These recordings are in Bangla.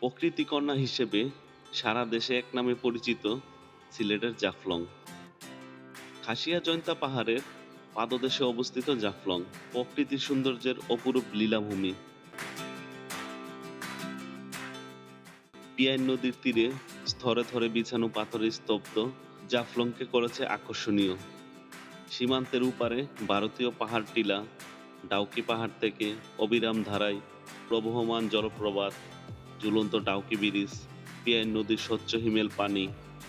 প্রকৃতি কন্যা হিসেবে সারা দেশে এক নামে পরিচিত সিলেটের জাফলং। খাসিয়া জয়ন্তা পাহাড়ের পাদদেশে অবস্থিত জাফলং প্রকৃতির সৌন্দর্যের অপরূপ লীলাভূমি। পিয়াইন নদীর তীরে স্তরে থরে বিছানো পাথরের স্তব্ধ জাফলংকে করেছে আকর্ষণীয়। সীমান্তের উপারে ভারতীয় পাহাড় টিলা, ডাউকি পাহাড় থেকে অবিরাম ধারায় প্রবহমান জলপ্রপাত ঝুলন্ত ডাউকি ব্রিজ পিয়াইন নদীর স্বচ্ছ হিমেল পানি,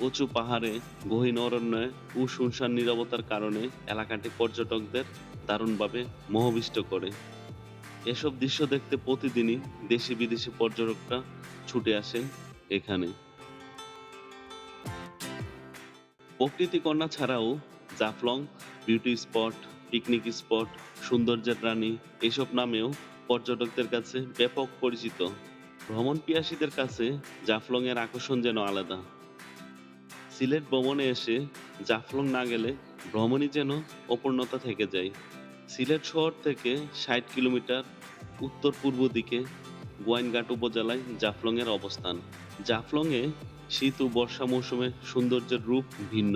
উঁচু পাহাড়ে গহীন অরণ্যে ও শুনশান নিরবতার কারণে এলাকাটি পর্যটকদের দারুণভাবে মোহবিষ্ট করে। এসব দৃশ্য দেখতে প্রতিদিনই দেশি বিদেশি পর্যটকরা ছুটে আসেন এখানে। প্রকৃতি কন্যা ছাড়াও Jaflong, beauty spot, picnic spot, সৌন্দর্যের রানী, এসব নামেও পর্যটকদের কাছে ব্যাপক পরিচিত। ভ্রমণ পিয়াসীদের কাছে জাফলং এর আকর্ষণ যেন আলাদা। সিলেট ভ্রমণে এসে জাফলং না গেলে ভ্রমণই যেন অপূর্ণতা থেকে যায়। সিলেট শহর থেকে ষাট কিলোমিটার উত্তর পূর্ব দিকে গোয়াইনঘাট উপজেলায় জাফলং এর অবস্থান। জাফলং এ শীত ও বর্ষা মৌসুমে সৌন্দর্যের রূপ ভিন্ন।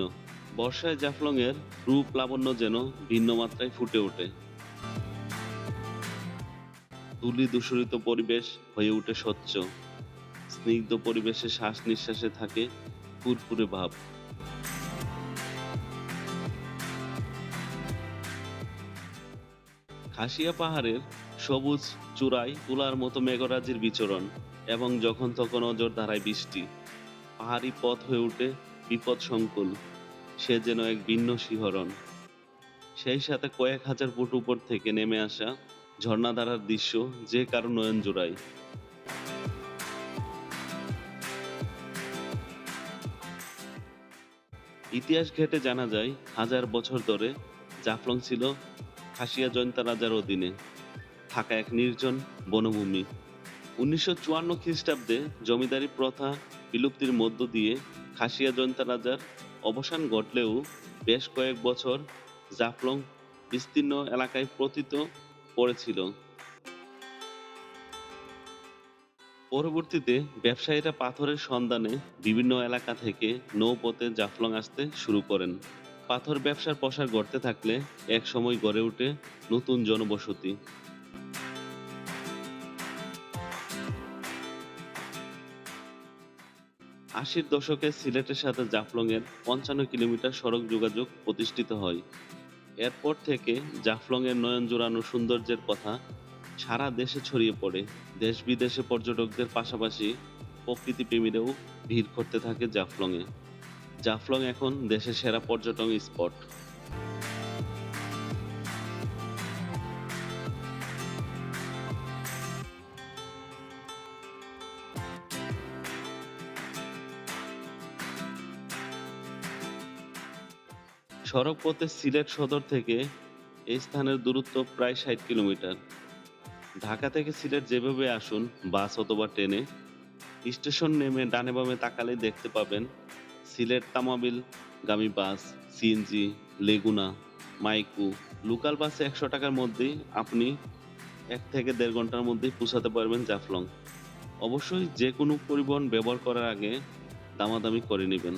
বর্ষায় জাফলং এর রূপ লাবণ্য যেন ভিন্ন মাত্রায় ফুটে ওঠে। ধুলি দূষরিত পরিবেশ হয়ে ওঠে স্বচ্ছ। স্নিগ্ধ পরিবেশে শ্বাস নিঃশ্বাসে থাকে ফুরফুরে ভাব। খাসিয়া পাহাড়ের সবুজ চূড়ায় তুলার মতো মেঘরাজির বিচরণ এবং যখন তখন অজর ধারায় বৃষ্টি। পাহাড়ি পথ হয়ে ওঠে বিপদ সংকুল, সে যেন এক ভিন্ন শিহরণ। সেই সাথে কয়েক হাজার ফুট উপর থেকে নেমে আসা ঝর্ণাধারার দৃশ্য, যে কারও নয়ন জোড়ায় ইতিহাস ঘেটে জানা যায়, হাজার বছর ধরে জাফলং ছিল খাসিয়া জয়ন্তা রাজার অধীনে। থাকা এক নির্জন বনভূমি। উনিশশো চুয়ান্ন খ্রিস্টাব্দে জমিদারি প্রথা বিলুপ্তির মধ্য দিয়ে খাসিয়া জয়ন্তা রাজার অবসান ঘটলেও বেশ কয়েক বছর জাফলং বিস্তীর্ণ এলাকায় পতিত পড়েছিল। পরবর্তীতে ব্যবসায়ীরা পাথরের সন্ধানে বিভিন্ন এলাকা থেকে নৌপথে জাফলং আসতে শুরু করেন। পাথর ব্যবসার প্রসার গড়তে থাকলে এক সময় গড়ে ওঠে নতুন জনবসতি। আশির দশকে সিলেটের সাথে জাফলং এর পঞ্চান্ন কিলোমিটার সড়ক যোগাযোগ প্রতিষ্ঠিত হয়। এরপর থেকে জাফলংয়ের নয়ন জোড়ানো সৌন্দর্যের কথা সারা দেশে ছড়িয়ে পড়ে। দেশ বিদেশে পর্যটকদের পাশাপাশি প্রকৃতি প্রেমীরাও ভিড় করতে থাকে জাফলংয়ে। জাফলং এখন দেশের সেরা পর্যটন স্পট। সড়ক পথে সিলেট সদর থেকে এই স্থানের দূরত্ব প্রায় ষাট কিলোমিটার। ঢাকা থেকে সিলেট যেভাবে আসুন, বাস অথবা ট্রেনে, স্টেশন নেমে ডানে বামে তাকালে দেখতে পাবেন সিলেট তামাবিল গামী বাস সিএনজি লেগুনা, মাইকু। লোকাল বাসে একশো টাকার মধ্যেই আপনি এক থেকে দেড় ঘণ্টার মধ্যেই পৌঁছাতে পারবেন জাফলং। অবশ্যই যে কোনো পরিবহন ব্যবহার করার আগে দামাদামি করে নেবেন।